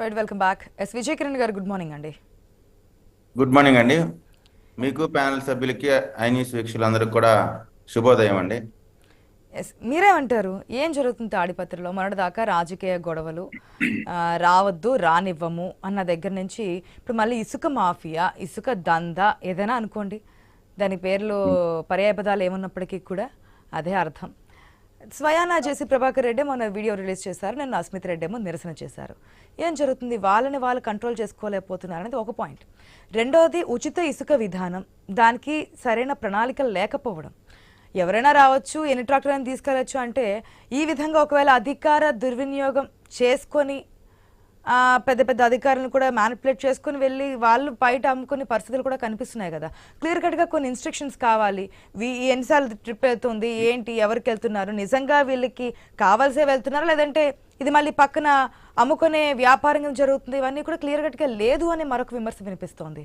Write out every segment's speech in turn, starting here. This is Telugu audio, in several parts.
Right welcome back yes Vijay Kiran garu good morning అండి. గుడ్ మార్నింగ్ అండి. మీకు ప్యానల్ సభ్యులకి ఐ న్యూస్ వీక్షకులందరికీ కూడా శుభోదయం అండి. ఎస్ మీరేమంటారు? ఏం జరుగుతుంది తాడిపత్రిలో మొన్నటిదాకా రాజకీయ గొడవలు రావద్దు రానివ్వము అన్న దగ్గర నుంచి ఇప్పుడు మళ్ళీ ఇసుక మాఫియా ఇసుక దందా ఏదైనా అనుకోండి. దాని పేర్లు పర్యాయపదాలు ఏమున్నప్పటికీ కూడా అదే అర్థం. స్వయానా చేసి ప్రభాకర్ రెడ్డి మొన్న వీడియో రిలీజ్ చేశారు. నేను అస్మిత్ రెడ్డి ఏమో నిరసన చేశారు. ఏం జరుగుతుంది? వాళ్ళని వాళ్ళు కంట్రోల్ చేసుకోలేకపోతున్నారు అనేది ఒక పాయింట్. రెండవది ఉచిత ఇసుక విధానం. దానికి సరైన ప్రణాళికలు లేకపోవడం. ఎవరైనా రావచ్చు ఎన్ని ట్రాక్టర్లను తీసుకెళ్ళచ్చు అంటే ఈ విధంగా ఒకవేళ అధికార దుర్వినియోగం చేసుకొని పెద్ద పెద్ద అధికారులను కూడా మ్యానిపులేట్ చేసుకుని వెళ్ళి వాళ్ళు బయట అమ్ముకునే పరిస్థితులు కూడా కనిపిస్తున్నాయి కదా. క్లియర్ కట్గా కొన్ని ఇన్స్ట్రక్షన్స్ కావాలి. ఎన్నిసార్లు ట్రిప్ వెళ్తుంది ఏంటి ఎవరికి వెళ్తున్నారు నిజంగా వీళ్ళకి కావాల్సే వెళ్తున్నారు? లేదంటే ఇది మళ్ళీ పక్కన అమ్ముకునే వ్యాపారం జరుగుతుంది? ఇవన్నీ కూడా క్లియర్ కట్గా లేదు అనే మరొక విమర్శ వినిపిస్తోంది.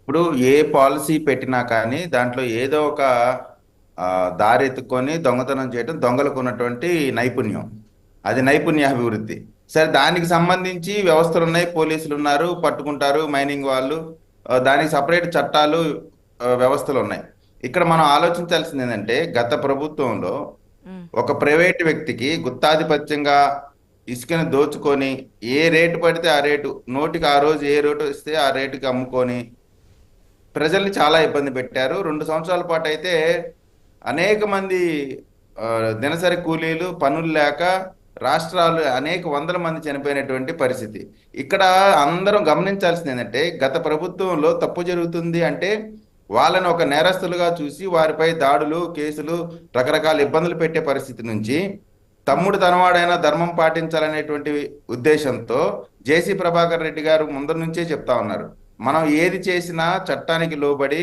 ఇప్పుడు ఏ పాలసీ పెట్టినా కానీ దాంట్లో ఏదో ఒక దారి ఎత్తుకొని దొంగతనం చేయడం దొంగలకు ఉన్నటువంటి నైపుణ్యం. అది నైపుణ్య అభివృద్ధి సరే దానికి సంబంధించి వ్యవస్థలు ఉన్నాయి పోలీసులు ఉన్నారు పట్టుకుంటారు మైనింగ్ వాళ్ళు. దానికి సపరేట్ చట్టాలు వ్యవస్థలు ఉన్నాయి ఇక్కడ మనం ఆలోచించాల్సింది ఏంటంటే గత ప్రభుత్వంలో. ఒక ప్రైవేట్ వ్యక్తికి గుత్తాధిపత్యంగా ఇసుకను దోచుకొని ఏ రేటు పడితే ఆ రేటు నోటికి ఆ రోజు ఏ రేటు ఇస్తే ఆ రేటుకి అమ్ముకొని ప్రజల్ని చాలా ఇబ్బంది పెట్టారు. రెండు సంవత్సరాల పాటు అయితే అనేక మంది దినసరి కూలీలు పనులు లేక రాష్ట్రాలు అనేక వందల మంది చనిపోయినటువంటి పరిస్థితి. ఇక్కడ అందరం గమనించాల్సింది ఏంటంటే గత ప్రభుత్వంలో తప్పు జరుగుతుంది అంటే వాళ్ళని ఒక నేరస్తులుగా చూసి వారిపై దాడులు కేసులు రకరకాల ఇబ్బందులు పెట్టే పరిస్థితి నుంచి తమ్ముడు తనవాడైనా ధర్మం పాటించాలనేటువంటి ఉద్దేశంతో జేసీ ప్రభాకర్ రెడ్డి గారు ముందర నుంచే చెప్తా ఉన్నారు. మనం ఏది చేసినా చట్టానికి లోబడి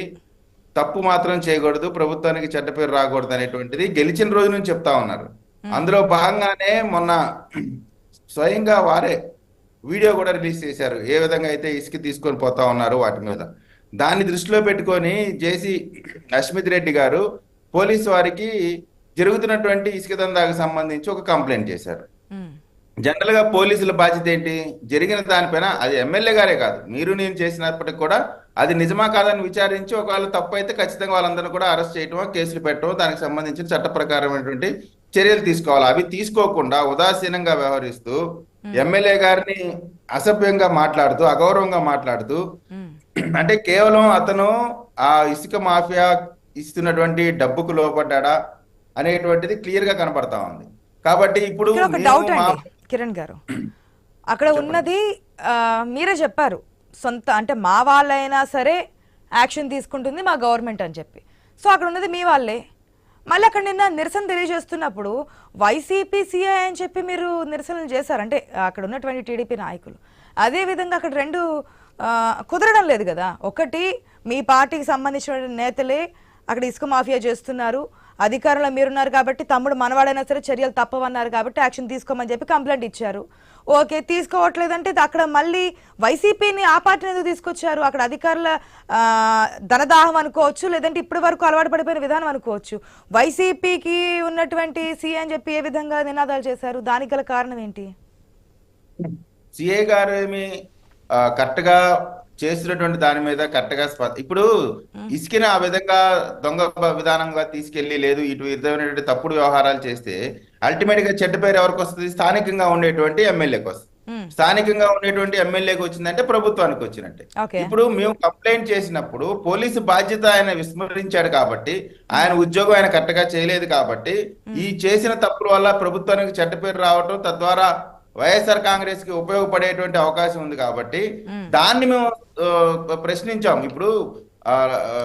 తప్పు మాత్రం చేయకూడదు ప్రభుత్వానికి చెడ్డ పేరు రాకూడదు అనేటువంటిది గెలిచిన రోజు నుంచి చెప్తా ఉన్నారు. అందులో భాగంగానే మొన్న స్వయంగా వారే వీడియో కూడా రిలీజ్ చేశారు. ఏ విధంగా అయితే ఇసుక తీసుకొని పోతా ఉన్నారు వాటి మీద. దాన్ని దృష్టిలో పెట్టుకొని జేసీ అస్మిత్ రెడ్డి గారు పోలీసు వారికి జరుగుతున్నటువంటి ఇసుక దందాకు సంబంధించి ఒక కంప్లైంట్ చేశారు. జనరల్గా పోలీసుల బాధ్యత ఏంటి? జరిగిన దానిపైన అది ఎమ్మెల్యే గారే కాదు. మీరు నేను చేసినప్పటికి కూడా అది నిజమా కాదని విచారించి ఒకవేళ తప్పు అయితే ఖచ్చితంగా వాళ్ళందరూ కూడా అరెస్ట్ చేయటమో కేసులు పెట్టడమో దానికి సంబంధించిన చట్ట ప్రకారమైనటువంటి చర్యలు తీసుకోవాలి. అవి తీసుకోకుండా ఉదాసీనంగా వ్యవహరిస్తూ ఎమ్మెల్యే గారిని అసభ్యంగా మాట్లాడుతూ అగౌరవంగా మాట్లాడుతూ. అంటే కేవలం అతను ఆ ఇసుక మాఫియా ఇస్తున్నటువంటి డబ్బుకు లోపడ్డా అనేటువంటిది క్లియర్గా కనపడతా ఉంది. కాబట్టి ఇప్పుడు కిరణ్ గారు. అక్కడ ఉన్నది మీరే చెప్పారు సొంత అంటే మా వాళ్ళైనా సరే యాక్షన్ తీసుకుంటుంది మా గవర్నమెంట్ అని చెప్పి. సో అక్కడ ఉన్నది మీ వాళ్ళే. మళ్ళీ అక్కడ నిన్న నిరసన తెలియజేస్తున్నప్పుడు వైసీపీ సిఐ అని చెప్పి మీరు నిరసనలు చేశారు. అంటే అక్కడ ఉన్నటువంటి టీడీపీ నాయకులు. అదే విధంగా అక్కడ రెండు కుదరడం లేదు కదా. ఒకటి మీ పార్టీకి సంబంధించిన నేతలే అక్కడ ఇసుక మాఫియా చేస్తున్నారు. అధికారంలో మీరున్నారు కాబట్టి తమ్ముడు మనవాడైనా సరే చర్యలు తప్పవన్నారు కాబట్టి యాక్షన్ తీసుకోమని చెప్పి కంప్లైంట్ ఇచ్చారు. ఓకే తీసుకోవట్లేదంటే అక్కడ మళ్ళీ వైసీపీని ఆ పార్టీని ఎందుకు తీసుకొచ్చారు? అక్కడ అధికారుల ధనదాహం అనుకోవచ్చు లేదంటే ఇప్పటి వరకు అలవాటు పడిపోయిన విధానం అనుకోవచ్చు. వైసీపీకి ఉన్నటువంటి సీఏ అని చెప్పి ఏ విధంగా నినాదాలు చేశారు? దానికి గల కారణం ఏంటి? సిఏ గారు ఏమి కరెక్ట్గా చేస్తున్నటువంటి దాని మీద కరెక్ట్గా ఇప్పుడు ఇసుకని ఆ విధంగా దొంగ విధానంగా తీసుకెళ్ళి లేదు ఇటు విధమైనటువంటి తప్పుడు వ్యవహారాలు చేస్తే అల్టిమేట్గా చెడ్డ పేరు ఎవరికి వస్తుంది? స్థానికంగా ఉండేటువంటి ఎమ్మెల్యేకి వస్తుంది. స్థానికంగా ఉండేటువంటి ఎమ్మెల్యేకి వచ్చిందంటే ప్రభుత్వానికి వచ్చినట్టే. ఇప్పుడు మేము కంప్లైంట్ చేసినప్పుడు పోలీసు బాధ్యత ఆయన విస్మరించాడు కాబట్టి ఆయన ఉద్యోగం ఆయన కరెక్ట్గా చేయలేదు కాబట్టి ఈ చేసిన తప్పుల వల్ల ప్రభుత్వానికి చెడ్డ పేరు రావటం తద్వారా వైఎస్ఆర్ కాంగ్రెస్కి ఉపయోగపడేటువంటి అవకాశం ఉంది కాబట్టి దాన్ని మేము ప్రశ్నించాం. ఇప్పుడు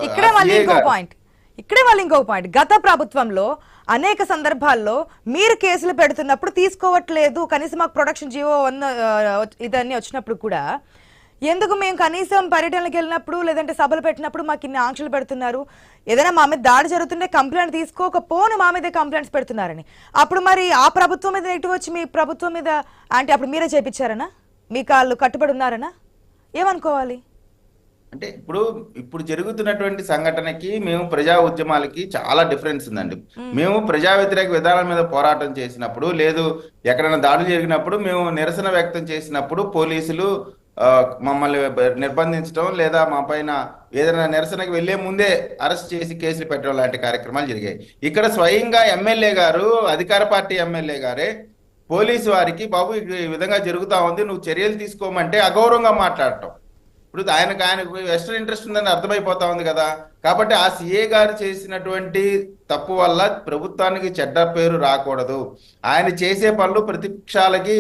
ఇక్కడే మళ్ళీ ఇంకో పాయింట్ ఇక్కడే మళ్ళీ ఇంకో పాయింట్ గత ప్రభుత్వంలో అనేక సందర్భాల్లో మీరు కేసులు పెడుతున్నప్పుడు తీసుకోవట్లేదు కనీసం మాకు ప్రొడక్షన్ జీవో వన్ ఇదన్నీ వచ్చినప్పుడు కూడా ఎందుకు మేము కనీసం పర్యటనలకు వెళ్ళినప్పుడు లేదంటే సభలు పెట్టినప్పుడు మాకు ఇన్ని ఆంక్షలు పెడుతున్నారు? ఏదైనా మా మీద దాడి జరుగుతుంటే కంప్లైంట్ తీసుకోకపోను మా మీదే కంప్లైంట్స్ పెడుతున్నారని. అప్పుడు మరి ఆ ప్రభుత్వం మీద నెగిటివ్ వచ్చి మీ ప్రభుత్వం మీద అంటే అప్పుడు మీరే చేపించారనా? మీకు వాళ్ళు కట్టుబడి ఉన్నారనా? ఏమనుకోవాలి? అంటే ఇప్పుడు ఇప్పుడు జరుగుతున్నటువంటి సంఘటనకి మేము ప్రజా ఉద్యమాలకి చాలా డిఫరెన్స్ ఉందండి. మేము ప్రజా వ్యతిరేక విధానాల మీద పోరాటం చేసినప్పుడు లేదు ఎక్కడైనా దాడులు జరిగినప్పుడు మేము నిరసన వ్యక్తం చేసినప్పుడు పోలీసులు మమ్మల్ని నిర్బంధించడం లేదా మా పైన ఏదైనా నిరసనకు వెళ్ళే ముందే అరెస్ట్ చేసి కేసులు పెట్టడం లాంటి కార్యక్రమాలు జరిగాయి. ఇక్కడ స్వయంగా ఎమ్మెల్యే గారు అధికార పార్టీ ఎమ్మెల్యే గారే పోలీసు వారికి బాబు ఈ విధంగా జరుగుతా ఉంది నువ్వు చర్యలు తీసుకోమంటే అగౌరవంగా మాట్లాడటం. ఇప్పుడు ఆయనకు ఆయనకు వెస్టర్న్ ఇంట్రెస్ట్ ఉందని అర్థమైపోతా ఉంది కదా. కాబట్టి ఆ సిఏ గారు చేసినటువంటి తప్పు వల్ల ప్రభుత్వానికి చెడ్డ పేరు రాకూడదు. ఆయన చేసే పనులు ప్రతిపక్షాలకి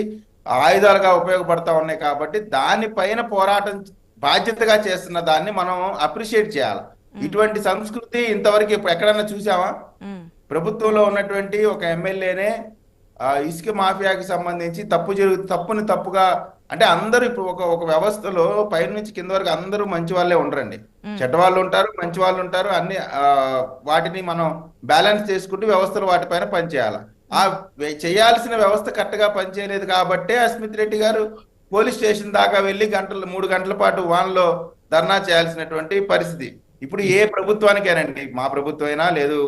ఆయుధాలుగా ఉపయోగపడతా ఉన్నాయి కాబట్టి దానిపైన పోరాటం బాధ్యతగా చేస్తున్న దాన్ని మనం అప్రిషియేట్ చేయాలి. ఇటువంటి సంస్కృతి ఇంతవరకు ఎక్కడన్నా చూసామా ఉమ్, ప్రభుత్వంలో ఉన్నటువంటి ఒక ఎమ్మెల్యేనే ఆ, ఇసుక మాఫియాకి సంబంధించి తప్పు జరుగు తప్పుని తప్పుగా అంటే అందరూ ఇప్పుడు ఒక ఒక వ్యవస్థలో పై నుంచి కింద వరకు అందరూ మంచి వాళ్ళే ఉండరండి. చెడ్డ వాళ్ళు ఉంటారు మంచి వాళ్ళు ఉంటారు అన్ని వాటిని మనం బ్యాలెన్స్ చేసుకుంటూ వ్యవస్థలు వాటిపైన పనిచేయాలి. ఆ చేయాల్సిన వ్యవస్థ కరెక్ట్గా పనిచేయలేదు కాబట్టే అస్మిత్ రెడ్డి గారు పోలీస్ స్టేషన్ దాకా వెళ్ళి గంటలు మూడు గంటల పాటు వాన్లో ధర్నా చేయాల్సినటువంటి పరిస్థితి. ఇప్పుడు ఏ ప్రభుత్వానికైనాండి మా ప్రభుత్వమైనా లేదు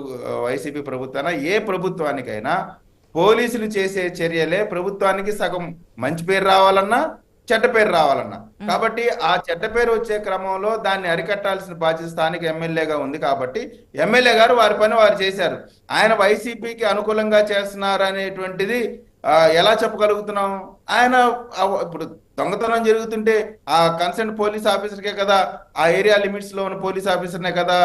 వైసీపీ ప్రభుత్వమైనా ఏ ప్రభుత్వానికైనా పోలీసులు చేసే చర్యలే ప్రభుత్వానికి సగం మంచి పేరు రావాలన్నా చెడ్డ పేరు రావాలన్నా. కాబట్టి ఆ చెడ్డ పేరు వచ్చే క్రమంలో దాన్ని అరికట్టాల్సిన బాధ్యత స్థానిక ఎమ్మెల్యేగా ఉంది కాబట్టి ఎమ్మెల్యే గారు వారి పని వారు చేశారు. ఆయన వైసీపీకి అనుకూలంగా చేస్తున్నారు అనేటువంటిది ఎలా చెప్పగలుగుతున్నాం? ఆయన ఇప్పుడు దొంగతనం జరుగుతుంటే ఆ కన్సర్న్ పోలీస్ ఆఫీసర్కే కదా ఆ ఏరియా లిమిట్స్లో ఉన్న పోలీస్ ఆఫీసర్నే కదా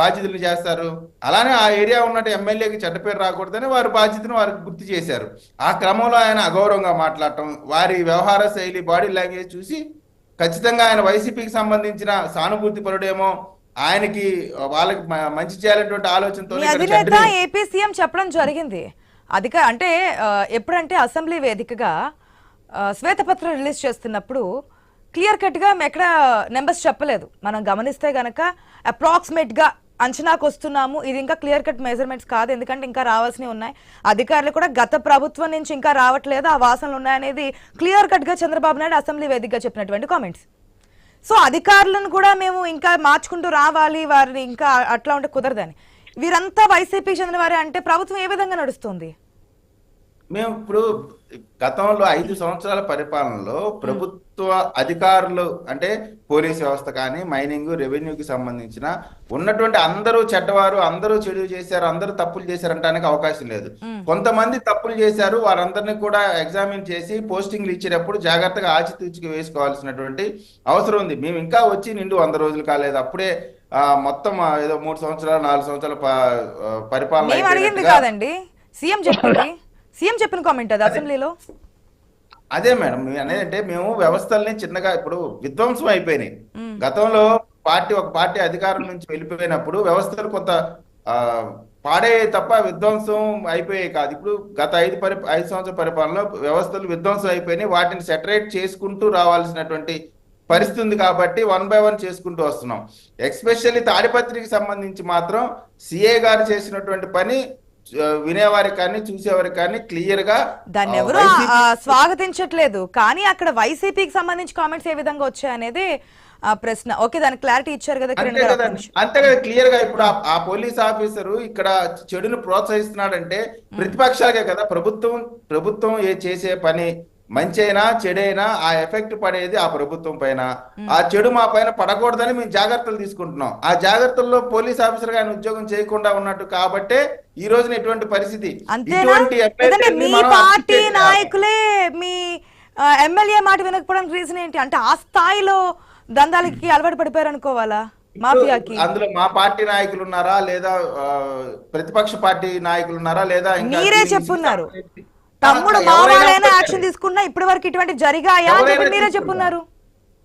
బాధ్యతలు చేస్తారు. అలానే ఆ ఏరియా ఉన్నట్టు ఎమ్మెల్యేకి చెడ్డ పేరు రాకూడదని వారి బాధ్యతను వారికి గుర్తు చేశారు. ఆ క్రమంలో ఆయన అగౌరవంగా మాట్లాడటం వారి వ్యవహార శైలి బాడీ లాంగ్వేజ్ చూసి ఖచ్చితంగా ఆయన వైసీపీకి సంబంధించిన సానుభూతి పరుడేమో ఆయనకి వాళ్ళకి మంచి చేయాలనేటువంటి ఆలోచనతో ఏపీ సీఎం చెప్పడం జరిగింది. అధిక అంటే ఎప్పుడంటే అసెంబ్లీ వేదికగా శ్వేతపత్రం రిలీజ్ చేస్తున్నప్పుడు క్లియర్ కట్గా ఎక్కడ నెంబర్స్ చెప్పలేదు. మనం గమనిస్తే గనక అప్రాక్సిమేట్గా అంచనాకు వస్తున్నాము. ఇది ఇంకా క్లియర్ కట్ మెజర్మెంట్స్ కాదు. ఎందుకంటే ఇంకా రావాల్సినవి ఉన్నాయి. అధికారులు కూడా గత ప్రభుత్వం నుంచి ఇంకా రావట్లేదు. ఆ వాసనలు ఉన్నాయనేది క్లియర్ కట్గా చంద్రబాబు నాయుడు అసెంబ్లీ వేదికగా చెప్పినటువంటి కామెంట్స్. సో అధికారులను కూడా మేము ఇంకా మార్చుకుంటూ రావాలి. వారిని ఇంకా అట్లా ఉంటే కుదరదని. వీరంతా వైసీపీకి చెందిన వారే అంటే ప్రభుత్వం ఏ విధంగా నడుస్తుంది? మేము ఇప్పుడు గతంలో ఐదు సంవత్సరాల పరిపాలనలో ప్రభుత్వ అధికారులు అంటే పోలీస్ వ్యవస్థ కానీ మైనింగ్ రెవెన్యూకి సంబంధించిన ఉన్నటువంటి అందరూ చెడ్డవారు అందరూ చెడు చేశారు అందరూ తప్పులు చేశారంటానికి అవకాశం లేదు. కొంతమంది తప్పులు చేశారు వారందరినీ కూడా ఎగ్జామిన్ చేసి పోస్టింగ్లు ఇచ్చేటప్పుడు జాగ్రత్తగా ఆచితూచికి వేసుకోవాల్సినటువంటి అవసరం ఉంది. మేము ఇంకా వచ్చి నిండు వంద రోజులు కాలేదు. అప్పుడే మొత్తం ఏదో మూడు సంవత్సరాలు నాలుగు సంవత్సరాల పరిపాలన కాదండి. సీఎం చెప్పింది సీఎం చెప్పిన కామెంట్ అది అసెంబ్లీలో? అదే మేడం అంటే మేము వ్యవస్థల్ని చిన్నగా ఇప్పుడు విధ్వంసం అయిపోయినాయి. గతంలో పార్టీ ఒక పార్టీ అధికారం నుంచి వెళ్ళిపోయినప్పుడు వ్యవస్థలు కొంత పాడే తప్ప విధ్వంసం అయిపోయాయి కాదు. ఇప్పుడు గత ఐదు పరి ఐదు సంవత్సరాల పరిపాలనలో వ్యవస్థలు విధ్వంసం అయిపోయినాయి. వాటిని సెటరేట్ చేసుకుంటూ రావాల్సినటువంటి పరిస్థితి ఉంది కాబట్టి వన్ బై వన్ చేసుకుంటూ వస్తున్నాం. ఎక్స్పెషల్లీ తాడిపత్రికి సంబంధించి మాత్రం సిఏ గారు చేసినటువంటి పని వినేవారికి కానీ చూసేవారికి కానీ క్లియర్గా దాన్ని ఎవరు స్వాగతించట్లేదు. కానీ అక్కడ వైసీపీకి సంబంధించి కామెంట్స్ ఏ విధంగా వచ్చాయనేది ప్రశ్న. ఓకే దానికి క్లారిటీ ఇచ్చారు కదా అంతే కదా. అంతే కదా క్లియర్గా ఇప్పుడు ఆ పోలీస్ ఆఫీసరు ఇక్కడ చెడును ప్రోత్సహిస్తున్నాడంటే ప్రతిపక్షాలకే కదా ప్రభుత్వం ప్రభుత్వం ఏ చేసే పని మంచైనా చెడైనా ఆ ఎఫెక్ట్ పడేది ఆ ప్రభుత్వం పైన. ఆ చెడు మా పైన పడకూడదని మేము జాగ్రత్తలు తీసుకుంటున్నాం. ఆ జాగ్రత్తల్లో పోలీస్ ఆఫీసర్గా ఆయన ఉద్యోగం చేయకుండా ఉన్నట్టు కాబట్టే ఈ రోజున ఇటువంటి పరిస్థితి. పార్టీ. నాయకులే మీ ఎమ్మెల్యే మాట వినకపోవడానికి రీజన్ ఏంటి? అంటే ఆ స్థాయిలో దందాలకి అలవాటు పడిపోయారు అనుకోవాలా మాఫియాకి? అందులో మా పార్టీ నాయకులు ఉన్నారా లేదా ప్రతిపక్ష పార్టీ నాయకులు ఉన్నారా లేదా మీరే చెప్పున్నారు. తమ్ముడు ఒకటే. యాక్షన్ తీసుకున్నా ఇప్పటి వరకు ఇటువంటి జరిగాయా మీరే. చెప్పున్నారు.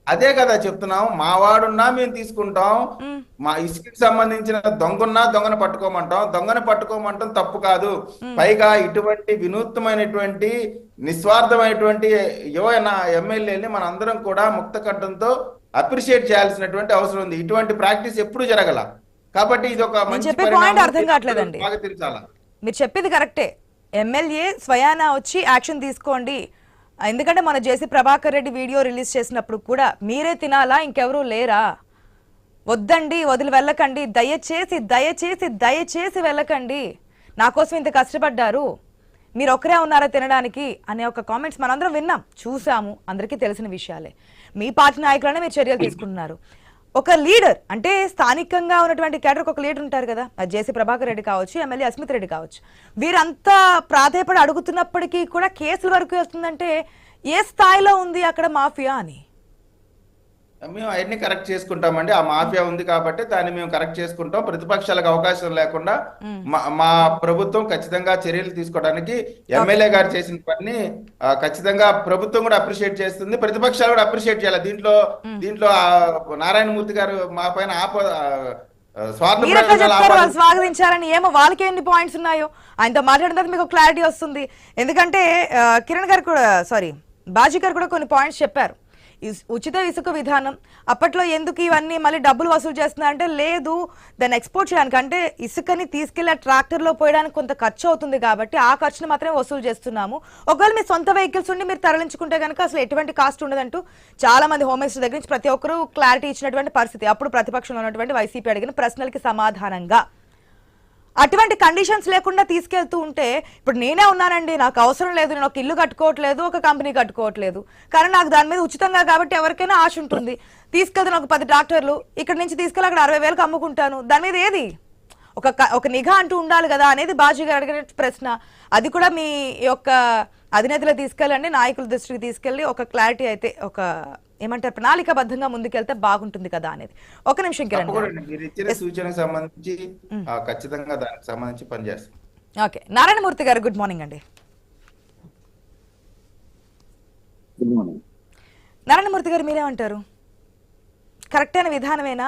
అదే కదా చెప్తున్నాం. మా వాడున్నా మేము తీసుకుంటాం. మ్. ఇసుకకి సంబంధించిన దొంగన్నా దొంగను పట్టుకోమంటాం. దొంగను పట్టుకోమంటాం తప్పు కాదు. పైగా ఇటువంటి వినూత్నమైనటువంటి నిస్వార్థమైనటువంటి యువ ఎమ్మెల్యేని మన అందరం కూడా ముక్త కంఠంతో అప్రిషియేట్ చేయాల్సినటువంటి అవసరం ఉంది. ఇటువంటి ప్రాక్టీస్ ఎప్పుడు జరగల. కాబట్టి ఇది ఒక మంచి అర్థం కావట్లేదండి. మీరు చెప్పేది కరెక్టే. ఎమ్మెల్యే స్వయానా వచ్చి యాక్షన్ తీసుకోండి. ఎందుకంటే మన JC Prabhakar Reddy video release చేసినప్పుడు కూడా మీరే తినాలా ఇంకెవరూ లేరా? వద్దండి వదిలి వెళ్ళకండి. దయచేసి దయచేసి దయచేసి వెళ్ళకండి. నా కోసం ఇంత కష్టపడ్డారు. మీరు ఒక్కరే ఉన్నారా తినడానికి? అనే ఒక కామెంట్స్ మనందరం విన్నాం. చూసాము. అందరికీ తెలిసిన విషయాలే. మీ పార్టీ నాయకులనే మీరు చర్యలు తీసుకుంటున్నారు. ఒక లీడర్ అంటే స్థానికంగా ఉన్నటువంటి కేటర్కి ఒక లీడర్ ఉంటారు కదా అది జేసీ ప్రభాకర్ రెడ్డి కావచ్చు ఎమ్మెల్యే అస్మిత్ రెడ్డి కావచ్చు. వీరంతా ప్రాధేయపడి అడుగుతున్నప్పటికీ కూడా కేసుల వరకు వస్తుందంటే ఏ స్థాయిలో ఉంది అక్కడ మాఫియా అని? మేము అవన్నీ కరెక్ట్ చేసుకుంటామండి. ఆ మాఫియా ఉంది కాబట్టి దాన్ని మేము కరెక్ట్ చేసుకుంటాం. ప్రతిపక్షాలకు అవకాశం లేకుండా మా- మా ప్రభుత్వం ఖచ్చితంగా చర్యలు తీసుకోవడానికి ఎమ్మెల్యే గారు చేసిన పని ఖచ్చితంగా ప్రభుత్వం కూడా అప్రిషియేట్ చేస్తుంది. ప్రతిపక్షాలు కూడా అప్రిషియేట్ చేయాలి. దీంట్లో దీంట్లో నారాయణమూర్తి గారు మా పైన ఆప. స్వాగతించారని ఏమో వాళ్ళకి ఎన్ని పాయింట్స్ ఉన్నాయో? ఆయనతో మాట్లాడిన మీకు క్లారిటీ వస్తుంది. ఎందుకంటే కిరణ్ గారు కూడా సారీ బాజీ గారు కూడా కొన్ని పాయింట్స్ చెప్పారు. ఉచిత ఇసుక విధానం. అప్పట్లో ఎందుకు ఇవన్నీ మళ్ళీ డబ్బులు వసూలు చేస్తున్నారంటే లేదు దాన్ని ఎక్స్పోర్ట్ చేయడానికి. అంటే ఇసుకని తీసుకెళ్ళి ట్రాక్టర్లో పోయడానికి కొంత ఖర్చు అవుతుంది కాబట్టి ఆ ఖర్చును మాత్రమే వసూలు చేస్తున్నాము. ఒకవేళ మీ సొంత వెహికల్స్ ఉండి మీరు తరలించుకుంటే కనుక అసలు ఎటువంటి కాస్ట్ ఉండదంటూ చాలా మంది హోమ్ మినిస్టర్ దగ్గర నుంచి ప్రతి ఒక్కరూ క్లారిటీ ఇచ్చినటువంటి పరిస్థితి. అప్పుడు ప్రతిపక్షంలో ఉన్నటువంటి వైసీపీ అడిగిన ప్రశ్నలకి సమాధానంగా. అటువంటి కండిషన్స్ లేకుండా తీసుకెళ్తూ ఉంటే ఇప్పుడు నేనే ఉన్నానండి నాకు అవసరం లేదు నేను ఒక ఇల్లు కట్టుకోవట్లేదు ఒక కంపెనీ కట్టుకోవట్లేదు. కానీ నాకు దాని మీద ఉచితంగా కాబట్టి ఎవరికైనా ఆశ ఉంటుంది. తీసుకెళ్తాను ఒక పది డాక్టర్లు ఇక్కడ నుంచి తీసుకెళ్ళి అక్కడ అరవై వేలకు అమ్ముకుంటాను. దాని మీద ఏది? ఒక ఒక నిఘా అంటూ ఉండాలి కదా అనేది బాజీ గారు అడిగిన ప్రశ్న. అది కూడా మీ యొక్క అధినేతలు తీసుకెళ్ళండి నాయకుల దృష్టికి తీసుకెళ్ళి ఒక క్లారిటీ అయితే ఒక ఏమంటారు? ప్రణాళికాబద్ధంగా ముందుకెళ్తే బాగుంటుంది కదా అనేది. ఒక నిమిషం కిరణ్ మీరు ఇచ్చిన సూచనకు సంబంధించి ఆ, ఖచ్చితంగా దానికి సంబంధించి పనిచేస్తాం. Okay. Narayanamurthy garu good morning అండి. Good morning. నారాయణమూర్తి గారు మీరేమంటారు? కరెక్ట్ అయిన విధానమేనా?